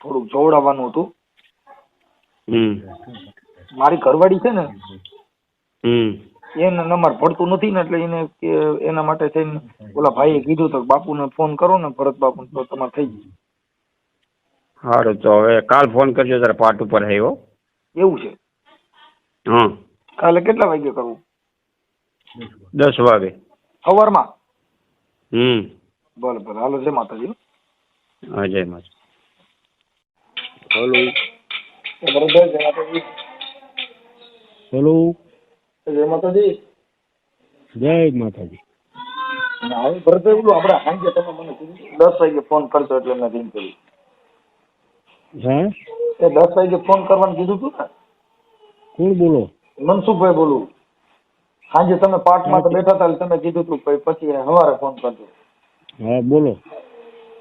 થોડુંક જોવડાવવાનું હતું. મારી ઘરવાળી છે ને એને નંબર પડતું નથી ને એટલે એને એના માટે થઈને ઓલા ભાઈએ કીધું તો બાપુને ફોન કરો ને ભરત બાપુ તો તમારે થઈ ગયું. સારું તો હવે કાલ ફોન કરજો તારે પાર્ટ ઉપર આવ્યો એવું છે. હા કાલે કેટલા વાગે કરવું? દસ વાગે. સવારમાં? હમ. ભલે ભલે. હાલો જય માતાજી. હા જય માતા હલો ભરતભાઈ જય માતાજી. હેલો જય માતાજી. જય માતાજી હવે ભરતભાઈ બોલું આપણે સાંજે તમે મને દસ વાગે ફોન કરજો એટલે મેં રિંગ કરી. હા? એ દસ વાગે ફોન કરવાનું કીધું હતું ને? કોણ બોલો? મનસુખભાઈ બોલું. સાંજે તમે પાઠમાં તો બેઠા હતા તમે કીધું હતું પછી પછી સવારે ફોન કરજો. હા બોલો.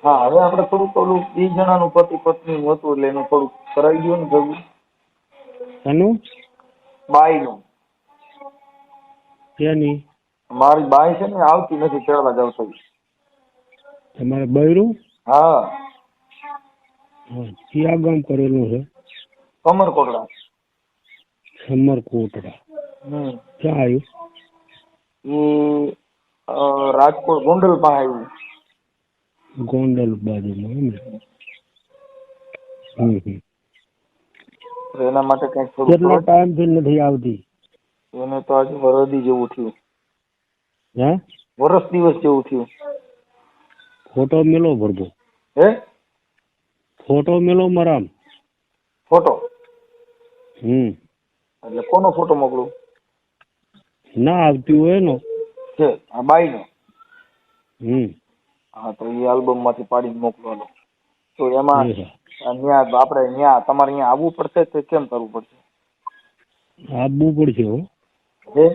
હા હવે આપણે થોડુંક ઓલું બે જણાનું પતિ પત્ની હતું એટલે એનું થોડુંક કરાવી ગયું ને ભેગું એનું? બાઈનું. કેની મારી બાઈ છે ને આવતી નથી કેળવા જાવ તો. તમારે બૈરું? હા. ક્યાં ગામ કરેલું છે? કમરકોટડા. સમરકોટડા ક્યાં આવ્યું? રાજકોટ ગોંડલ પાસે આવ્યું. ગોંડલ બાજુમાં એમ ને? એના માટે કંઈક કેટલો ટાઈમથી નથી આવતી? એને તો આજે વરદી જેવું થયું. હે? વરસ દિવસ જેવું થયું. ફોટો મેલો ભરજો. હે? ફોટો મેલો મરામ. ફોટો? હમ. એટલે કોનો ફોટો મોકલું? ના આવતી હોય એનો. છે આ બાઈનો. હમ. હા તો એ આલ્બમમાંથી પાડીને મોકલવાનો. તો એમાં અહીંયા આપણે ત્યાં તમારે અહીંયા આવવું પડશે કે કેમ કરવું પડશે? આવવું પડશે હો. હે?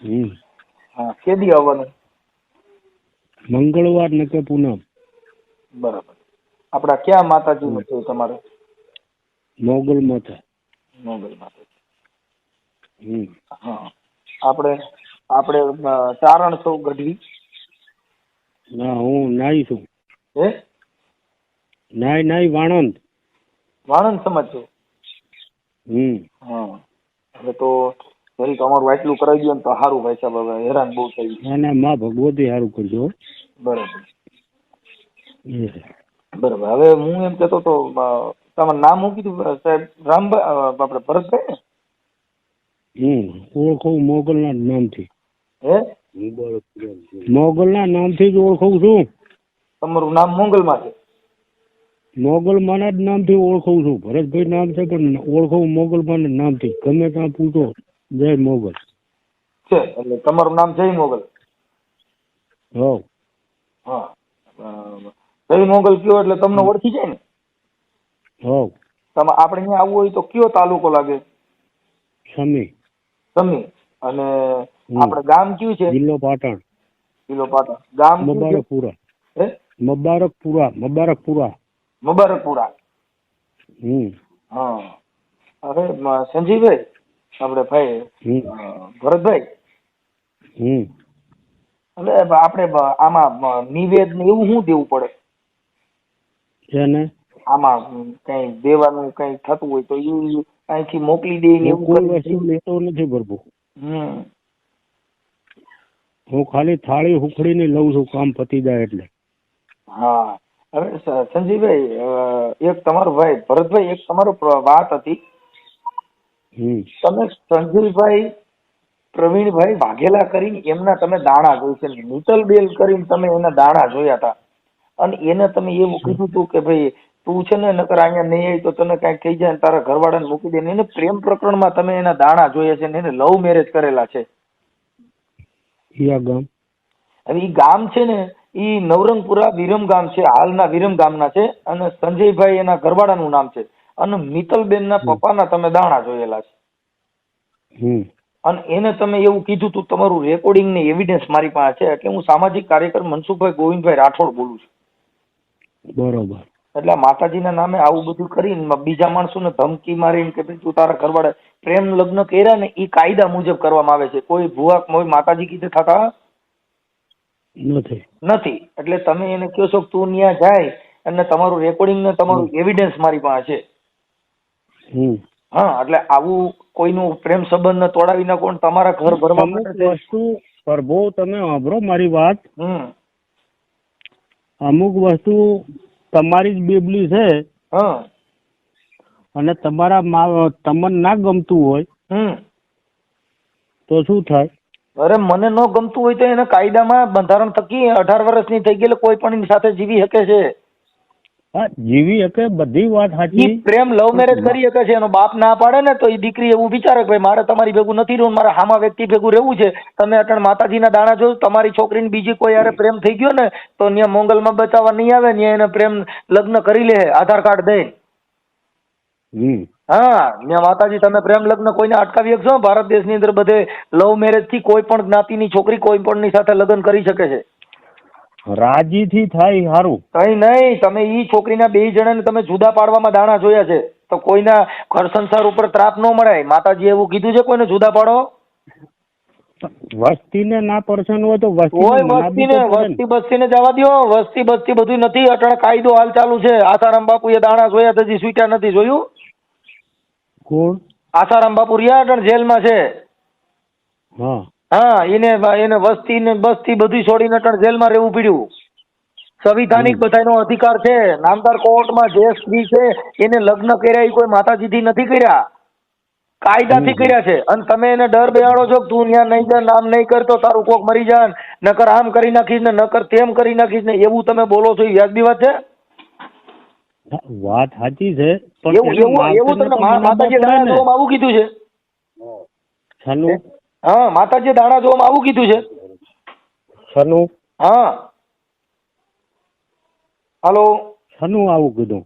હમ. હા કેદી આવવાનું? મંગળવાર ને કે પૂનમ. બરાબર. આપડા ક્યાં માતાજીનું છે તમારે? મોગલ માતા. મોગલ માતા. હમ. હા. આપણે આપણે ચારણ છો ગઢવી. ના હું નાઈ છું. હે? નાઈ નાઈ વાણંદ. વાણંદ સમાજ છો હમ. હા. એટલે તો જરીક તમારું આટલું કરાવી દો ને તો સારું ભાઈ સાહેબ હવે હેરાન બહુ થઈ ના ના માં ભગવતી સારું કરજો બરાબર. બરાબર. હવે હું એમ કહેતો તો તમારું નામ હું કીધું? સાહેબ રામભાઈ આપણે ભરતભાઈ ને હમ ઓળખો મોગલના નામથી. હે? મોગલના નામથી જ ઓળખું છું. તમારું નામ મોગલમાં છે? મોગલમાના જ નામથી ઓળખું છું. ભરતભાઈ નામ છે પણ ઓળખું મોગલમાના નામથી. ગમે ત્યાં પૂછો જય મોગલ. છે એટલે તમારું નામ જય મોગલ. હો હા જય મોગલ કયો એટલે તમને ઓળખી જાય ને? હા તમે આપણે અહીંયા આવવું હોય તો કયો તાલુકો લાગે? સમી. સમી. અને. આપણે ગામ કયું છે? જિલ્લો પાટણ. જિલ્લો પાટણ. ગામ મુબારકપુરા. હે? મુબારકપુરા મુબારકપુરા. મુબારકપુરા. હમ. હા. અરે સંજીવભાઈ આપણે ભાઈ ભરતભાઈ. હમ. એટલે આપણે આમાં નિવેદ ને એવું શું દેવું પડે? એને? આમાં કઈ દેવાનું કઈ થતું હોય તો એ અહીંથી મોકલી દે એવું કોઈ વસ્તુ લેતો નથી પ્રભુ હું ખાલી થાળી હુખડીને લઉં છું કામ પતી જાય એટલે. હા. હવે સંજીવભાઈ એક તમારો ભાઈ ભરતભાઈ એક તમારો વાત હતી. તમે સંજીવભાઈ પ્રવીણભાઈ વાઘેલા કરીને એમના તમે દાણા જોઈ છે નીતલ બેલ કરીને તમે એના દાણા જોયા હતા. અને એને તમે એવું કીધું હતું કે ભાઈ તું છે ને નકર અહીંયા નહીં આવી તો તને કઈ થઈ જાય ને તારા ઘરવાળાને મૂકી દે. ને એને પ્રેમ પ્રકરણમાં તમે એના દાણા જોયા છે. ને એને લવ મેરેજ કરેલા છે. ગામ? હવે એ ગામ છે ને એ નવરંગપુરા વિરમ ગામ છે હાલના વિરમ ગામના છે અને સંજયભાઈ એના ઘરવાળાનું નામ છે. અને મિતલબેનના પપ્પાના તમે દાણા જોયેલા છે. અને એને તમે એવું કીધું તું તમારું રેકોર્ડિંગ ને એવિડન્સ મારી પાસે છે. એટલે હું સામાજિક કાર્યકર મનસુખભાઈ ગોવિંદભાઈ રાઠોડ બોલું છું. બરોબર. એટલે માતાજીના નામે આવું બધું કરીને બીજા માણસોને ધમકી મારીને કે ભાઈ તું તારા ઘરવાળા પ્રેમ લગ્ન કર્યા ને એ કાયદા મુજબ કરવામાં આવે છે. કોઈ ભુવા કોઈ માતાજી કીધે થતા નથી. નથી. એટલે તમે એને કહો છો તું ત્યાં જાય અને તમારું રેકોર્ડિંગ ને તમારું એવિડન્સ મારી પાસે છે. હમ. હા એટલે આવું કોઈનું પ્રેમ સંબંધ તોડાવી નાખો તમારા ઘર ભરવા માટે. વસ્તુ પ્રભુ તમે સાંભળો મારી વાત. અમુક વસ્તુ તમારી જ બેબલી છે. હા. અને તમારા મા તમને ના ગમતું હોય હમ. તો શું થાય? અરે મને ન ગમતું હોય તો એને કાયદામાં બંધારણ થકી અઢાર વર્ષની થઈ ગયેલી કોઈ પણ એની સાથે જીવી શકે છે. હા જીવી શકે બધી વાત સાચી. પ્રેમ લવ મેરેજ કરી શકે છે એનો બાપ ના પાડે ને તો એ દીકરી એવું વિચારે કે ભાઈ મારે તમારી ભેગું નથી રહેવું મારે હામા વ્યક્તિ ભેગું રહેવું છે. તમે અટણ માતાજીના દાણા જો તમારી છોકરીને બીજી કોઈ હારે પ્રેમ થઈ ગયો ને તો ત્યાં મોંગલમાં બચાવવા નહીં આવે ત્યાં એને પ્રેમ લગ્ન કરી લે આધાર કાર્ડ દઈ હા ત્યાં માતાજી તમે પ્રેમ લગ્ન કોઈને અટકાવી શકશો? ભારત દેશની અંદર બધે લવ મેરેજથી કોઈ પણ જ્ઞાતિની છોકરી કોઈ પણ ની સાથે લગ્ન કરી શકે છે. રાજીથી થાય સારું કઈ નહીં તમે ઈ છોકરીના બે જણાને તમે જુદા પાડવામાં દાણા જોયા છે. તો કોઈના ઘર સંસાર ઉપર ત્રાપ ન મળે માતાજી એવું કીધું છે કોઈને જુદા પાડો? વસ્તીને ના પરસન હોય તો વસ્તી વસ્તીને વસ્તી બસ્તીને જવા દો વસ્તી બસ્તી બધું નથી અટળ કાયદો હાલ ચાલુ છે. આસારામ એ દાણા જોયા હજી સ્વીટ્યા નથી જોયું? કોણ? આસારામ બાપુ રહ્યા અટાણે જેલમાં છે. હા. હા એને એને વસ્તી ને બસ્તી બધું છોડીને અટણ જેલમાં રહેવું પડ્યું. સંવિધાનિક બધાનો અધિકાર છે. નામદાર કોર્ટમાં જે સ્ત્રી છે એને લગ્ન કર્યા એ કોઈ માતાજીથી નથી કર્યા. કાયદાથી કર્યા છે. અને તમે એને ડર બેહાડો છો તું ત્યાં નહીં જા નામ નહીં કરતો તારું કોક મરી જાય નકર આમ કરી નાખીશ ને નકર તેમ કરી નાખીશ ને એવું તમે બોલો છો એ વ્યાજબી વાત છે? વાત સાચી છે પણ એવું એવું તમને માતાજી આવું કીધું છે? હા માતાજી દાણા જોવામાં આવું કીધું છે. સનુ? હા. હાલો. સનુ આવું કીધું.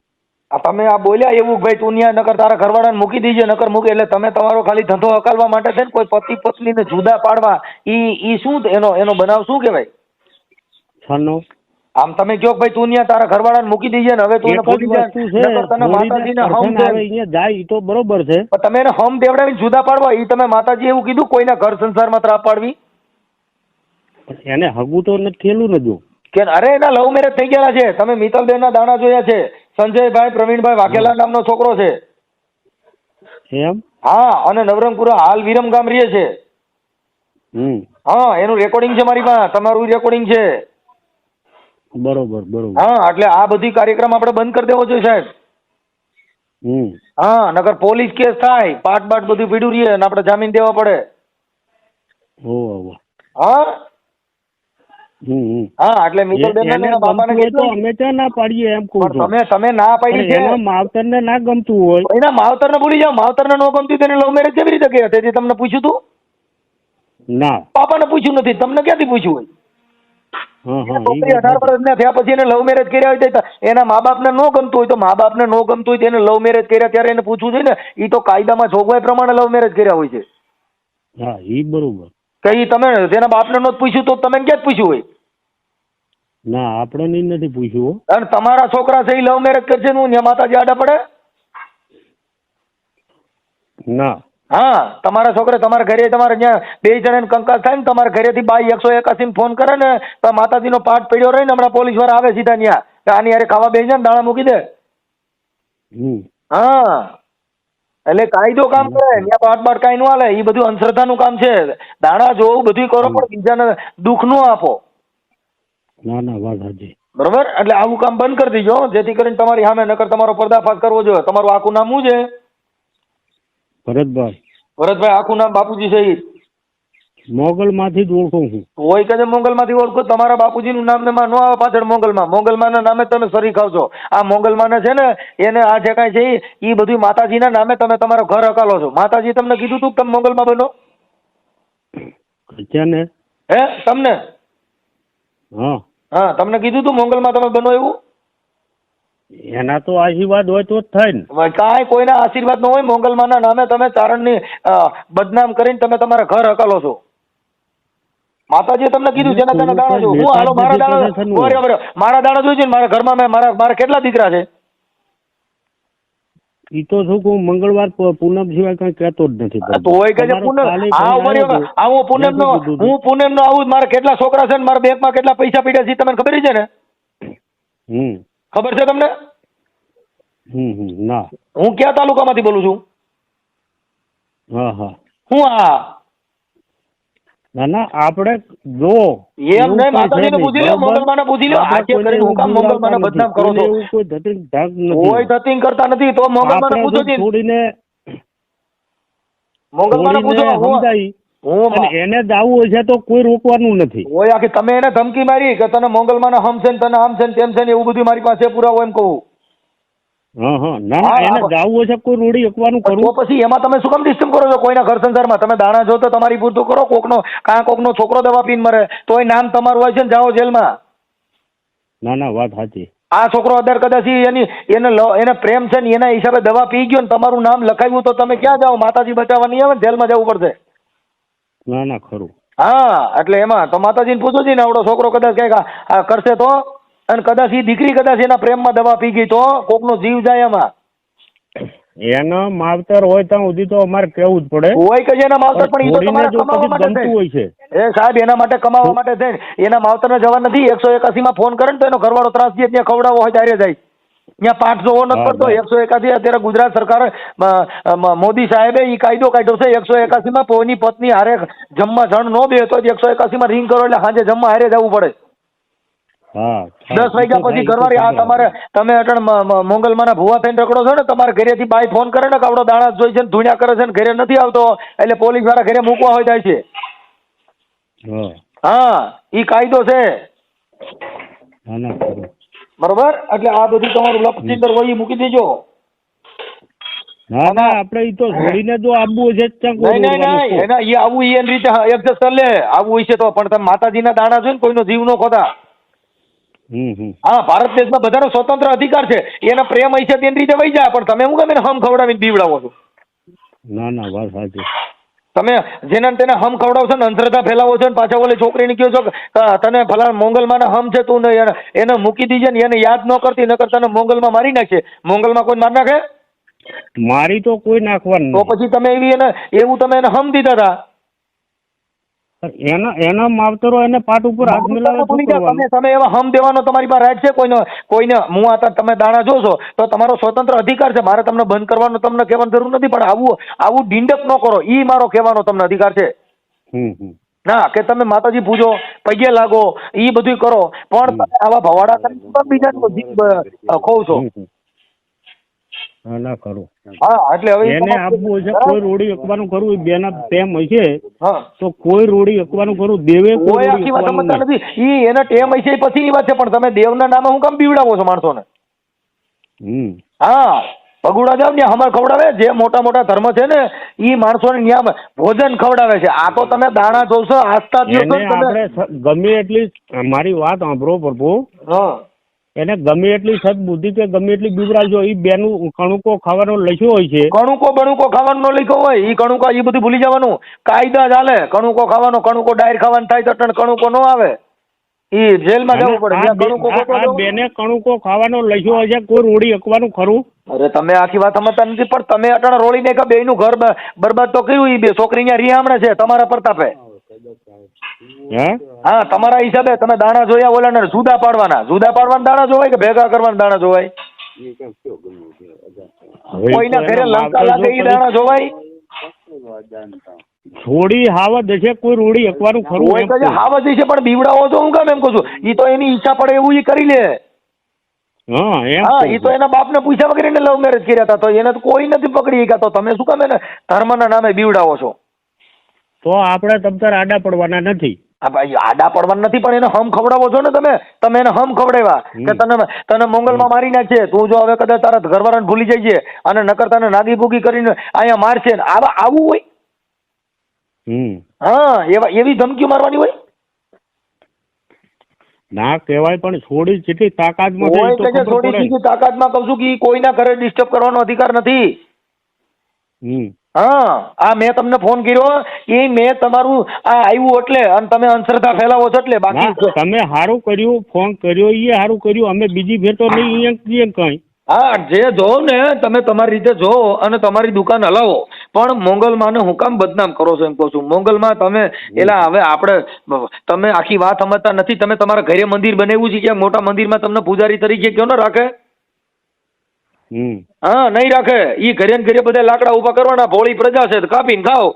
આ તમે આ બોલ્યા એવું ભાઈ તું ન્યા નકર તારા ઘરવાળાને મૂકી દીજે નકર મૂકે એટલે તમે તમારો ખાલી ધંધો હકાલવા માટે છે ને કોઈ પતિ પત્નીને જુદા પાડવા ઈ ઈ શું એનો એનો બનાવ શું કહેવાય? છનું આમ તમે કહો ભાઈ તું ન્યા તારા ઘરવાળાને મૂકી દેજે ને હવે તું જ ભૂલી છે. તને માતાજીને હમ અહીંયા જાય તો બરોબર છે. પણ તમે એને હમ દેવડાવીને જુદા પાડવા એ તમે માતાજી એવું કીધું કોઈના ઘર સંસારમાં ત્રાપ પાડવી? એને હગું તો નથી થયેલું ને જો. કે અરે એના લવ મેરેજ થઈ ગયેલા છે. તમે મિત્તલબેનના દાણા જોયા છે. સંજયભાઈ પ્રવીણભાઈ વાઘેલા નામનો છોકરો છે. એમ? હા અને નવરંગપુરા હાલ વિરમ ગામ રહે છે. હમ. હા એનું રેકોર્ડિંગ છે મારી પાસે. તમારું રેકોર્ડિંગ છે. બરોબર બરોબર. હા એટલે આ બધી કાર્યક્રમ આપણે બંધ કરી દેવો જોઈએ સાહેબ. હમ. હા નગર પોલીસ કેસ થાય પાટ બાટ બધું પીડ્યું રહીએ અને આપણે જામીન દેવા પડે. હો? એટલે બાપાને તો કીધું અમે ત્યાં ના પાડીએ એમ કહું તમે તમે ના પાડી છે. ના ગમતું હોય. એના ભૂલી જાઓ. માવતરને ન ગમતું તેને લવ મેરેજ કેવી રીતે કહે તેથી તમને પૂછ્યું તું? ના. પાપાને પૂછ્યું નથી. તમને ક્યાંથી પૂછ્યું હોય? છોકરી અઢાર વર્ષના થયા પછી એને લવ મેરેજ કર્યા હોય એના મા બાપને ન ગમતું હોય તો મા બાપને ન ગમતું હોય તો એને લવ મેરેજ કર્યા ત્યારે એને પૂછવું જોઈએ ને એ તો કાયદામાં જોગવાઈ પ્રમાણે લવ મેરેજ કર્યા હોય છે. હા એ બરોબર. કઈ તમે જેના બાપને નહોતું પૂછ્યું તો તમે ક્યાં પૂછ્યું હોય? ના આપણે ની નથી પૂછ્યું અને તમારા છોકરા છે લવ મેરેજ કરશે ને ત્યાં માતાજી આડા પડે? ના. હા તમારા છોકરા તમારા ઘરે તમારે ત્યાં બે જણાને કંકાસ થાય ને તમારા ઘરેથી બાઈ એકસો એકાસી ફોન કરે ને તો માતાજીનો પાઠ પડ્યો રહે ને હમણાં પોલીસવાળા આવે સીધા ત્યાં. કે આની યારે ખાવા બેસી જાય ને દાણા મૂકી દે. હા. એટલે કાયદો કામ કરે ત્યાં પાઠ બાટ કાંઈ ન હાલે એ બધું અંધશ્રદ્ધાનું કામ છે. દાણા જોવું બધું કરો પણ બીજાને દુઃખ ન આપો. ના ના વાત સાચી. બરોબર? એટલે આવું કામ બંધ કરી દીજો જેથી કરીને તમારી સામે નકર તમારો પર્દાફાશ કરવો જોઈએ. તમારું આખું નામ શું છે? ભરતભાઈ. ભરતભાઈ આખું નામ બાપુજી સહિત મોગલ માંથી જ ઓળખું છું હોય કે જે મોંગલમાંથી ઓળખો? તમારા બાપુજીનું નામ ને માં ન આવે પાછળ મોંગલમાં. મોંગલમાના નામે તમે સરી ખાવ છો આ મોંગલમાને છે ને એને આ જે કાંઈ છે એ બધું માતાજીના નામે તમે તમારો ઘર હકાલો છો. માતાજી તમને કીધું તું તમે મોંગલમાં બનો? છે ને હે? તમને? હા. હા તમને કીધું તું મોંગલમાં તમે બનો એવું? એના તો આશીર્વાદ હોય તો જ થાય ને. કાંઈ કોઈના આશીર્વાદ ન હોય મોંગલમાના નામે તમે ચારણની બદનામ કરીને તમે તમારા ઘર હકાલો છો. માતાજીએ તમને કીધું જેના તેના દાણા જો હું હાલો મારા દાણા મારા દાણા જોઈ છે મારા ઘરમાં મેં મારા મારા કેટલા દીકરા છે? ઈ તો શું કહું મંગળવાર પૂનમ સિવાય કઈ કહેતો જ નથી તો હોય કે પૂનમ આ ઉમર આ હું પૂનમ નો. હું પૂનમ નો આવું મારા કેટલા છોકરા છે ને મારા બેંકમાં કેટલા પૈસા પડ્યા છે તમને ખબર છે ને? હમ. ખબર છે તમને ના હું કયા તાલુકામાંથી બોલું છું હા હા હું આ ના ના આપણે જો એમ નહીં, માતાજીને પૂછી લો? મંગળમાને પૂછી લો. આપણે આ કેમ કરીને હું કામ એવું બદનામ. કરો છો? કોઈ ધતિંગ ધાક નથી કોઈ ધતિંગ કરતા નથી તો મોંગલમાને પૂછો જો છોડીને મોંગલમાને પૂછો હું એને દાવું હોય છે તો કોઈ રોકવાનું નથી. ઓય આખી તમે એને ધમકી મારી કે તને મોંગલમાને હમ છે તને આમ છે તેમ છે ને એવું બધું મારી પાસે પુરાવો એમ કહું. હા હા. ના એને હોય છે કોઈ રોડી એકવાનું કરવું પછી એમાં તમે શું કામ ડિસ્ટર્બ કરો છો? કોઈના ઘર સંસારમાં તમે દાણા જો તો તમારી પૂરતું કરો? કોકનો કાં કોકનો છોકરો દવા પીને મરે તોય નામ તમારું હોય છે ને જાઓ જેલમાં. ના ના વાત સાચી. આ છોકરો અદર કદાચ એની એને એને પ્રેમ છે ને એના હિસાબે દવા પી ગયો ને તમારું નામ લખાવ્યું તો તમે ક્યાં જાઓ? માતાજી બચાવવા નહીં આવે જેલમાં જવું પડશે. ના ના ખરું. હા એટલે એમાં તો માતાજીને પૂછો છે ને આવડો છોકરો કદાચ કંઈક આ- કરશે તો? અને કદાચ એ દીકરી કદાચ એના પ્રેમમાં દવા પી ગઈ તો? કોકનો જીવ જાય એમાં. એનો માવતર હોય ત્યાં સુધી તો અમારે કેવું જ પડે. હોય કે એના માવતર પણ એ તો તમારે કમાવા માટે હોય છે. એ સાહેબ એના માટે કમાવા માટે છે એના માવતરને જવા નથી. એકસો એકાસીમાં ફોન કરે ને તો એનો ઘરવાળો ત્રાસ દે ત્યાં ખવડાવવો હોય ત્યારે જાય. ત્યાં પાંચસો નથી પડતો એકસો એકાસી અત્યારે ગુજરાત સરકાર મોદી સાહેબે એ કાયદો કાઢ્યો છે એકસો એકાસીમાં કોઈની પત્ની હારે જમવા જણ નો બે તો એકસો એકાસીમાં રિંગ કરો એટલે સાંજે જમવા હારે જવું પડે. દસ વાગ્યા પછી ઘરવાળી આ તમારે તમે અટણ મ- મ- મોંગલમાના ભુવા થઈને રખડો છો ને તમારે ઘરેથી બાય ફોન કરે ને કે આવડો દાણા જોઈ છે ને ધૂણ્યા કરે છે ને ઘરે નથી આવતો એટલે પોલીસવાળા ઘરે મૂકવા હોય જાય છે. હા. ઈ કાયદો છે. બરોબર? એટલે આ બધું તમારું લપચિંદર હોય ઈ મૂકી દેજો. ના ના આપણે ઈ તો છોડીને જો આવવું છે નહીં નહીં નહીં. એના ઈ આવું એ એની રીતે એડજસ્ટ કરી લે. આવું હોય છે તો પણ તમે માતાજીના દાણા જોઈને કોઈનો જીવ ન ખોતા હા ભારત દેશમાં બધાનો સ્વતંત્ર અધિકાર છે. એના પ્રેમ હશે છે તેની રીતે વહી જાય. પણ તમે હું એને હમ ખવડાવીને બીવડાવો છો? ના ના વાત સાચી. તમે જેને તેને હમ ખવડાવશો ને અંધશ્રદ્ધા ફેલાવો છો ને પાછા ઓલી છોકરીને કહો છો તને ફલા મોંગલમાં હમ છે તું ને એને એને મૂકી દીજે ને એને યાદ ન કરતી નકર તને મોંગલમાં મારી નાખે મોંગલમાં કોઈ મારી નાખે? મારી તો કોઈ નાખવાનું તો પછી તમે એવી એને એવું તમે એને હમ દીધા હતા એના એના માવતરો એને પાટ ઉપર હાથ મિલાવે તમે તમે એવા હમ દેવાનો તમારી પાસે રાઈટ છે? કોઈને કોઈને હું આ તમે દાણા જોશો તો તમારો સ્વતંત્ર અધિકાર છે. મારે તમને બંધ કરવાનો તમને કહેવાની જરૂર નથી પણ આવું આવું ડિંડક ન કરો. ઈ મારો કહેવાનો તમને અધિકાર છે. ના કે તમે માતાજી પૂજો પગે લાગો ઈ બધું કરો. પણ આવા ભવાડા કરીને અ, ખોવ છો. ના હા એટલે હવે એને આપવું છે કોઈ રોડી એકવાનું કરવું બેના ટેમ હોય છે તો કોઈ રોડી એકવાનું કરવું દેવે કોઈ આખી વાત સમજતા નથી. ઈ એના ટેમ હશે એ પછીની વાત છે પણ તમે દેવના નામે હું કામ બીવડાવો છો માણસોને? હમ. હા પગુડા જાવ ને હમર ખવડાવે જે મોટા મોટા ધર્મ છે ને ઈ માણસોને ન્યા ભોજન ખવડાવે છે. આ તો તમે દાણા જોશો આસ્થા છો આપણે ગમે એટલી મારી વાત સાંભળો પ્રભુ. હા. એને ગમે એટલી સદબુદ્ધિ કે ગમે એટલી બિવરાજો એ બેનું કણુકો ખાવાનો લખ્યો હોય છે. કણુકો બણુકો ખાવાનું ન લખ્યો હોય એ કણુકો એ બધું ભૂલી જવાનું. કાયદા ચાલે કણુકો ખાવાનો કણુકો ડાયર ખાવાનું થાય તો ટણ કણુકો ન આવે. એ જેલમાં જવું પડે. બેને કણુકો ખાવાનો લખ્યો હોય છે કોઈ રોડી અકવાનું ખરું? અરે તમે આખી વાત સમજતા નથી પણ તમે અટણ રોળી ને બે નું ઘર બરબાદ તો કર્યું એ બે. છોકરી અહીંયા રિહામણે છે તમારા પ્રતાપે. હે? તમારા હિસાબે તમે દાણા જોયા ઓલાને જુદા પાડવાના. જુદા પાડવાના દાણા જોવાય કે ભેગા કરવાના દાણા જોવાય? કોઈના ઘરે લંકા લાગે એ દાણા જોવાય? થોડી હાવત હશે કોઈ રોડી એકવાનું ખરું હોય તો હાવત. છે પણ બીવડાવો છો હું કામ એમ કહું છું. એ તો એની ઈચ્છા પડે એવું ઈ કરી લે. હા એ તો એના બાપને પૂછ્યા વગર એને લવ મેરેજ કર્યા હતા. તો એને તો કોઈ નથી પકડી ગયા તો તમે શું કામ એને ધર્મના નામે બીવડાવો છો? તો આપણે તમતર આડા પડવાના નથી. આડા પડવાના નથી પણ એને હમ ખવડાવો છો ને તમે? તમે એને હમ ખવડાવ્યા. કે તને તને મોંગલમાં મારી નાખશે તું જો હવે કદાચ તારા ઘરવાળાને ભૂલી જઈએ અને નકર તને નાગી ભૂગી કરીને અહીંયા મારશે ને. આવા આવું હોય? હા એવા એવી ધમકીઓ મારવાની હોય? ના કહેવાય પણ છોડી જેટલી તાકાતમાં હોય તો કે પડે. બીજી તાકાતમાં કહું છું કે કોઈના ઘરે ડિસ્ટર્બ કરવાનો અધિકાર નથી. હમ. હા. આ મેં તમને ફોન કર્યો. એ મેં તમારું આ આવ્યું એટલે અને તમે અંધશ્રદ્ધા ફેલાવો છો એટલે બાકી તમે સારું કર્યું ફોન કર્યો એ સારું કર્યું. અમે બીજી ફેર તો નહીં કઈ. હા જે જો ને તમે તમારી રીતે જો અને તમારી દુકાન હલાવો. પણ મોંગલમાને હું કામ બદનામ કરો છો એમ કહું છું. મોંગલમાં તમે એલા હવે આપણે તમે આખી વાત સમજતા નથી. તમે તમારા ઘરે મંદિર બનાવ્યું છે કે મોટા મંદિરમાં તમને પૂજારી તરીકે કયો ને રાખે? હા નહીં રાખે. ઈ ઘરે ઘરે બધા લાકડા ઊભા કરવાના ભોળી પ્રજા છે કાપીને ખાઓ.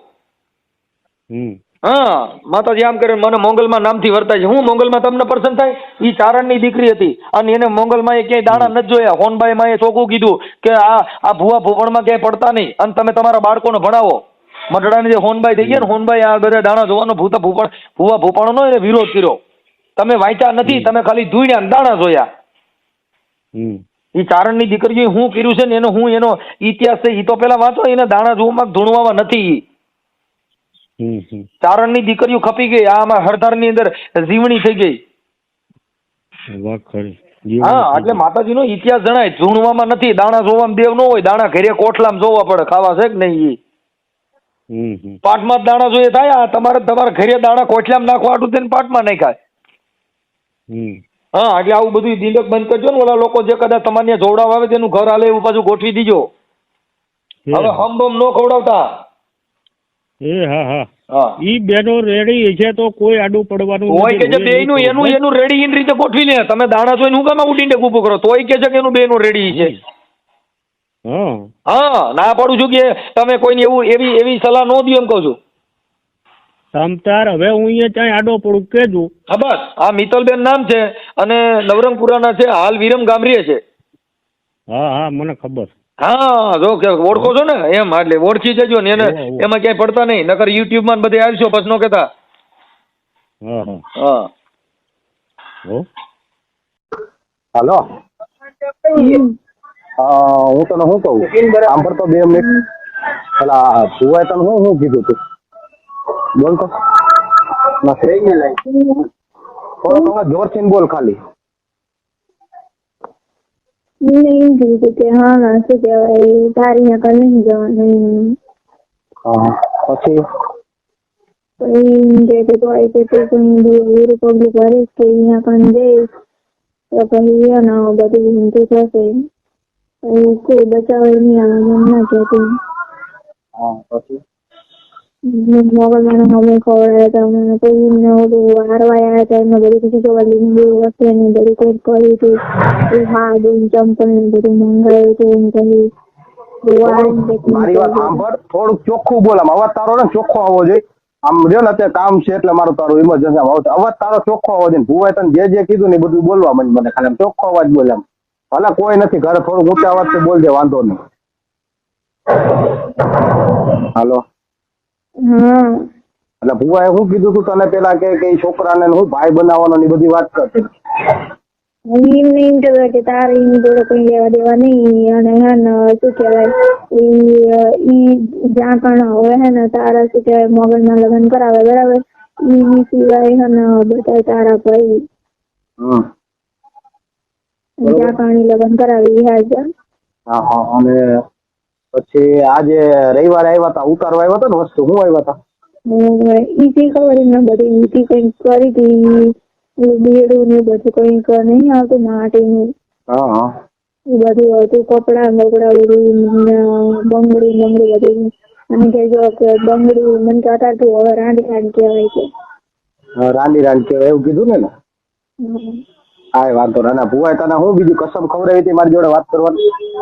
હા માતાજી આમ કરે મને મોંગલમાં નામથી વર્તાય છે. હું મોંગલમાં તમને પસંદ થાય? એ ચારણની દીકરી હતી. અને એને મોંગલમાં એ ક્યાંય દાણા નથી જોયા. હોનભાઈ માં એ ચોખ્ખું કીધું કે આ આ ભૂવા ભૂપણમાં ક્યાંય પડતા નહીં. અને તમે તમારા બાળકોને ભણાવો. મઢડાની જે હોનભાઈ થઈ ગયા ને હોનભાઈ આ બધા દાણા જોવાનો ભૂતા ભૂપણ ભૂવા ભૂપણનો એને વિરોધ કર્યો. તમે વાંચ્યા નથી તમે ખાલી ધૂળ્યા ને દાણા જોયા. ઈ ચારણની દીકરીએ હું કર્યું છે ને એનો હું એનો ઇતિહાસ છે એ તો પેલા વાંચો એને દાણા જોવામાં ધૂણવામાં નથી. ચારણની દીકરીઓ ખપી ગઈ આ આમાં હરદારની અંદર જીવણી થઈ ગઈ. હા એટલે માતાજીનો ઇતિહાસ જણાય ઝૂણવામાં નથી દાણા જોવામાં દેવ ન હોય દાણા ઘરે કોઠલામાં જોવા પડે ખાવા છે કે નહીં હમ પાટમાં દાણા જોઈએ થાય આ તમારે તમારા ઘરે દાણા કોઠલામાં નાખવા આટું તેને પાટમાં નહીં ખાય હમ. હા એટલે આવું બધું દિલક બંધ કરજો ને ઓલા લોકો જે કદાચ તમારે જોવડાવ આવે તેનું ઘર હાલે એવું પાછું ગોઠવી દીજો. હવે હમ બમ ન ખવડાવતા. એ હા હા. હા. ઈ બેનો રેડી છે તો કોઈ આડું પડવાનું હોય કે જે બે બેયનું એનું એનું રેડી ઇન રીતે ગોઠવી લે. તમે દાણા જોઈને હું કામ ઉડીને ઊભું કરો? તોય કે છે કે એનું બેનું રેડી છે. હા હા ના પાડું છું કે તમે કોઈને એવું એવી એવી સલાહ ન દો એમ કહું છું. તમ હવે હું અહીંયા ત્યાં આડો પડું કેજો. હા બસ. આ મિતલબેન નામ છે અને નવરંગપુરાના છે હાલ વિરમ ગામરીએ છે. હા હા મને ખબર. હા જો કે ઓળખો છો ને? એમ એટલે ઓળખી જજો ને એને. એમાં ક્યાંય પડતા નહીં. નકર યુટ્યુબમાં માં બધે આવશો પછી નો કહેતા. હા હા. હા. હાલો. હા હું તને શું કહું? સાંભળતો બે મિનિટ. પેલા ભુવાએ તને શું શું કીધું તું? બોલ તો. થોડો જોરથી બોલ ખાલી. મને કીધું કે હા શું કહેવાય તારી અહીંયા કઈ નહીં જવાનું હા પછી? પછી કે કે તો કે તું કોઈ ગુરુ પગલું ભરીશ કે અહીંયા કઈ જઈશ તો પછી બધું થશે. પછી કોઈ બચાવે નહીં આવે એમ ના કહેતી. હા પછી? મોગલમાં અવાજ તારો ને ચોખ્ખો આવવો જોઈએ. આમ રહ્યો ને અત્યારે કામ છે એટલે મારું તારું ઇમરજન્સી આમ અવાજ તારો ચોખ્ખો આવવો જોઈએ. ભૂવાય તને જે જે કીધું ને બધું બોલવા મને મને ખાલી. ચોખ્ખો અવાજ બોલે આમ. ભલે કોઈ નથી, ઘરે થોડુંક ઊંચા અવાજ બોલજે, વાંધો નહીં. હાલો. એટલે એ શું કીધું તું? તને પેલા કે કે છોકરાને હું ભાઈ બનાવવાનો ની બધી વાત કરતી. એમને એમ કહેવાય કે તારે એની જોડે કઈ લેવા દેવા નહીં. અને હે ને શું કહેવાય ઈ જ્યાં પણ હવે હે ને તારા શું કહેવાય મોગલમાં લગ્ન કરાવે બરાબર? ઈ સિવાય હે ને બધા તારા ભાઈ. જ્યાં પણ લગ્ન કરાવી હાજર. હા હા અને પછી આજે રવિવારે આવ્યા હતા ઉતારવા આવ્યા હતા ને વસ્તુ? હું આવ્યા હતા હું ઈથી ખબર એમને બધી ઈથી કંઈક કરી હતી બેડું ને બધું કંઈક નહીં આવતું માટીનું. હા હા. એ બધું હતું કપડા બપડા બધું બંગડી બંગડી બધું. અને કે જો કે બંગડી મને તું હવે રાંડી રાંડી કહેવાય છે. રાંડી રાંડી કહેવાય એવું કીધું ને ને હા વાંધો અને ભુવાએ તને હું બીજું કસમ ખબર હતી મારી જોડે વાત કરવાની? ઈ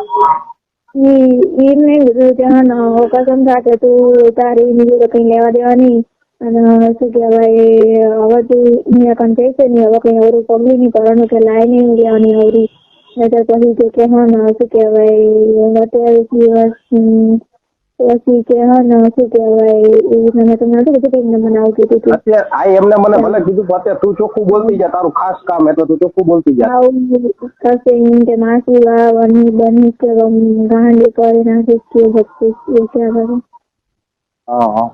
એમ નહીં બધું ત્યાં કસમ સાથે તું તારી બીજું કઈ લેવા દેવા નહીં અને શું કહેવાય, હવે તું અહીંયા કંઈ જઈશે નહીં, હવે કઈ અવરું પગલું નહીં કરવાનું કે લાય નહીં લેવાની અવરી. નહીતર પછી કે કે હા ને શું કહેવાય, અત્યારે દિવસ પછી કે હા ને શું કહેવાય? એવી તમને નથી કીધું કે એમને મને આવું કીધું હતું અત્યારે આ એમને મને ભલે કીધું પણ અત્યારે તું ચોખ્ખું બોલતી જા તારું ખાસ કામ એટલે તું ચોખ્ખું બોલતી જા. આવું થશે એમ કે માસી વાવવાની બની કે ગાંડી કરી નાખીશ કે ભક્તિ એ ક્યાં કરે? હા હા.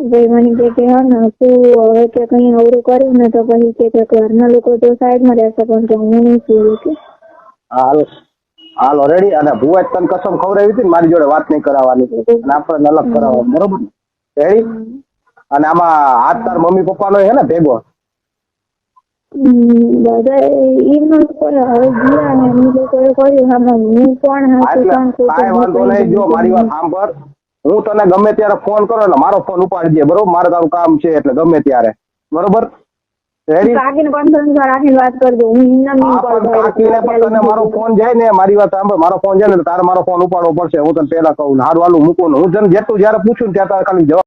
ભાઈ મને કે કે હા ને તું હવે કે કઈ અવરું કર્યું ને તો પછી કે કે ઘરના લોકો તો સાઈડમાં રહેશે પણ હું નહીં છું કે. હાલ. હાલ ઓલરેડી અને ભુવાએ તને કસમ ખવડાવી હતી મારી જોડે વાત નહીં કરાવવાની. અને આપણે અલગ કરાવવા બરોબર રેડી અને આમાં હાથ તાર મમ્મી પપ્પાનો હે ને ભેગો? હમ, બધા એમના હવે ગયા ને એમ લોકોએ કર્યું. આમાં હું કોણ હા, કોણ કાંઈ વાંધો નહીં જો મારી વાત સાંભળ. હું તને ગમે ત્યારે ફોન કરો એટલે મારો ફોન ઉપાડી દે બરોબર? મારે તારું કામ છે એટલે ગમે ત્યારે. બરોબર? રેડી કાકીને કોન્ફરન્સમાં રાખીને વાત કરજો. હું એમના નહીં હા કાકીને પણ તને મારો ફોન જાય ને મારી વાત સાંભળ. મારો ફોન જાય ને તારે મારો ફોન ઉપાડવો પડશે. હું તને પહેલા કહું ને. હારું હાલું મૂકું ને. હું તને જેટલું જયારે પૂછું ને ત્યાં તારે ખાલી જવાબ